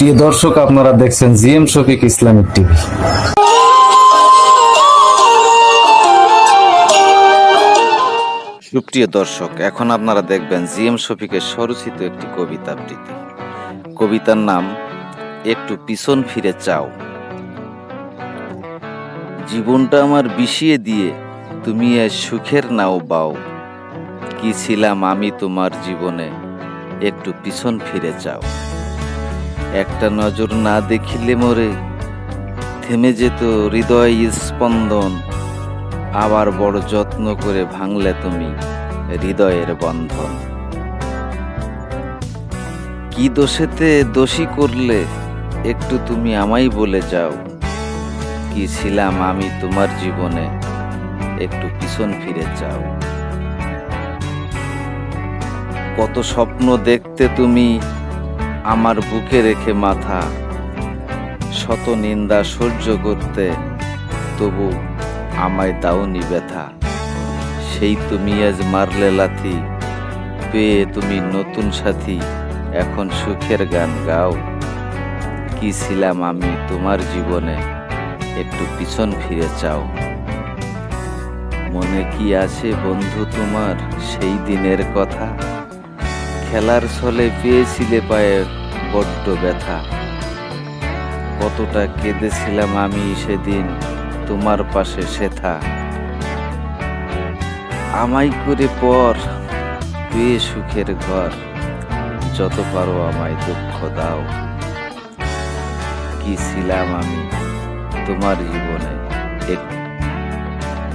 প্রিয় দর্শক, আপনারা দেখছেন জিএম শফিক ইসলামিক টিভি। সুপ্রিয় দর্শক, এখন আপনারা দেখবেন জিএম শফিকের স্বরচিত একটি কবিতা আবৃত্তি। কবিতার নাম, একটু পিছন ফিরে চাও। জীবনটা আমার বিষিয়ে দিয়ে তুমি আজ সুখের নাও বাও। কি ছিলাম আমি তোমার জীবনে, একটু পিছন ফিরে চাও। একটা নজর না দেখিলে মোরে থেমে যেত হৃদয় স্পন্দন। আবার বড় যত্ন করে ভাঙলে তুমি হৃদয়ের বন্ধন। কি দোষেতে দোষী করলে একটু তুমি আমায় বলে যাও। কি ছিলাম আমি তোমার জীবনে একটু পিছন ফিরে যাও। কত স্বপ্ন দেখতে তুমি আমার বুকে রেখে মাথা। শত নিন্দা সহ্য করতে তবু আমায় দাওনি ব্যথা। সেই তুমি আজ মারলে লাথি, পেয়ে তুমি নতুন সাথী, এখন সুখের গান গাও। কি ছিলাম আমি তোমার জীবনে, একটু পিছন ফিরে চাও। মনে কি আছে বন্ধু তোমার সেই দিনের কথা? খেলার ছলে পেয়েছিলে পায়ে বড্ড ব্যথা। কতটা কেঁদেছিলাম আমি সেদিন তোমার পাশে সেথা। আমায় করে পর পেয়ে সুখের ঘর, যত পারো আমায় দুঃখ দাও। কি ছিলাম আমি তোমার জীবনে?